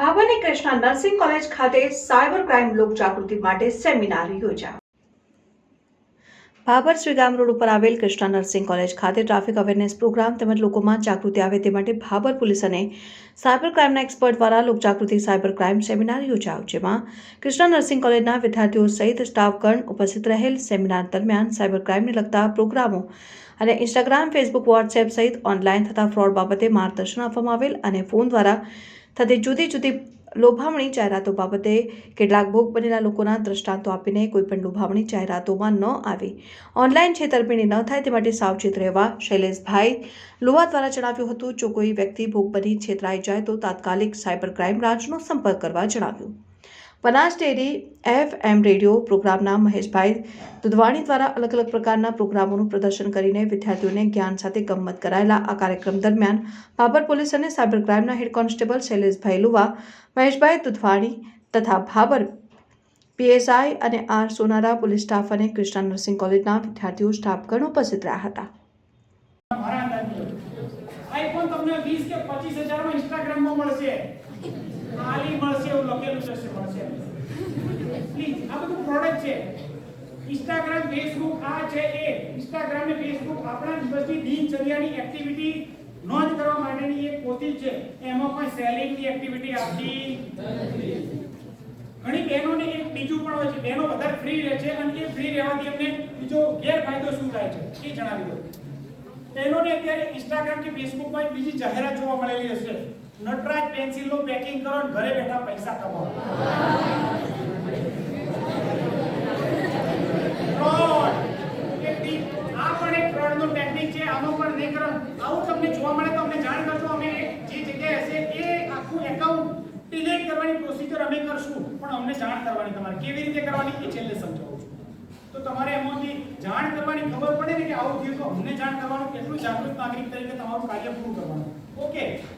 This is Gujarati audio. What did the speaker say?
ભાવની કૃષ્ણા નર્સિંગ કોલેજ ખાતે સાયબર ક્રાઇમ લોક જાગૃતિ માટે સેમિનાર યોજાયો. ભાભર શ્રીગામ રોડ ઉપર આવેલ કૃષ્ણા નર્સિંગ કોલેજ ખાતે ટ્રાફિક અવેરનેસ પ્રોગ્રામ તેમજ લોકોમાં જાગૃતિ આવે તે માટે ભાભર પોલીસ અને સાયબર ક્રાઇમના એક્સપર્ટ દ્વારા લોકજાગૃતિ સાયબર ક્રાઇમ સેમિનાર યોજાયો, જેમાં કૃષ્ણા નર્સિંગ કોલેજના વિદ્યાર્થીઓ સહિત સ્ટાફગણ ઉપસ્થિત રહેલ. સેમિનાર દરમિયાન સાયબર ક્રાઇમને લગતા પ્રોગ્રામો અને ઇન્સ્ટાગ્રામ ફેસબુક વોટ્સએપ સહિત ઓનલાઈન થતા ફ્રોડ બાબતે માર્ગદર્શન આપવામાં આવેલ અને ફોન દ્વારા થતી જુદી જુદી લોભામણી જાહેરાતો બાબતે કેટલાક ભોગ બનેલા લોકોના દ્રષ્ટાંતો આપીને કોઈપણ લોભામણી જાહેરાતોમાં ન આવી. ઓનલાઈન છેતરપિંડી ન થાય તે માટે સાવચેત રહેવા શૈલેષભાઈ લુવા દ્વારા જણાવ્યું હતું, જો કોઈ વ્યક્તિ ભોગ બની છેતરાઈ જાય તો તાત્કાલિક સાયબર ક્રાઇમ બ્રાન્ચનો સંપર્ક કરવા જણાવ્યું. Banas dairy F M radio પ્રોગ્રામના મહેશભાઈ દુધવાણી દ્વારા અલગ અલગ પ્રકારના પ્રોગ્રામોનું પ્રદર્શન કરીને વિદ્યાર્થીઓને જ્ઞાન સાથે ગમત કરાયેલા આ કાર્યક્રમ દરમિયાન ભાભર પોલીસ અને સાયબર ક્રાઇમના હેડ કોન્સ્ટેબલ શૈલેષભાઈ લુવા, મહેશભાઈ દુધવાણી તથા ભાભર પીએસઆઈ અને આર સોનારા પોલીસ સ્ટાફ અને કૃષ્ણા નર્સિંગ કોલેજના વિદ્યાર્થીઓ, સ્ટાફગણ ઉપસ્થિત રહ્યા હતા. આઈફોન તમને 20 કે 25 હજારમાં ઇન્સ્ટાગ્રામમાં મળશે ખાલી મળશે એવું લખેલું છે મળશે પ્લીઝ આ બધું પ્રોડક્ટ છે. ઇન્સ્ટાગ્રામ ફેસબુક આ છે એ. ઇન્સ્ટાગ્રામ ને ફેસબુક આપણા દિવસની દિનચર્યાની એક્ટિવિટી નોંધ કરવા માટેની એક પોથી છે. એમાં કોઈ સેલિંગની એક્ટિવિટી આપતી. ઘણી બહેનોને એક બીજું પણ હોય છે. બહેનો વધારે ફ્રી રહે છે અને એ ફ્રી રહેવાથી એમને બીજો ગેરફાયદો શું થાય છે એ જણાવી દો બહેનોને અત્યારે ઇન્સ્ટાગ્રામ કે ફેસબુક પર બીજી જાહેરાત જોવા મળેલી હશે. નટરાજ પેન્સિલનું પેકિંગ કરો ઘરે બેઠા પૈસા કમાવો Fraud. એક ટીપ. આ પણ એક fraud નું technique છે આમાં પણ નહીં કરો આવું તમને જોવા મળે તો અમને જાણ કરજો. અમે જે જગ્યાએ હશે એ આખું એકાઉન્ટ ડિલીટ કરવાની પ્રોસિજર અમે કરશું. પણ અમને જાણ કરવાની તમારે કેવી રીતે કરવાની એ છેલ્લે સમજાવું છું. તો તમારે એમાંથી જાણ કરવાની ખબર પડે ને કે આવું થયું તો અમને જાણ કરવાનું કેટલું જાગૃત નાગરિક તરીકે તમારું કાર્ય પૂરું કરવાનું. ઓકે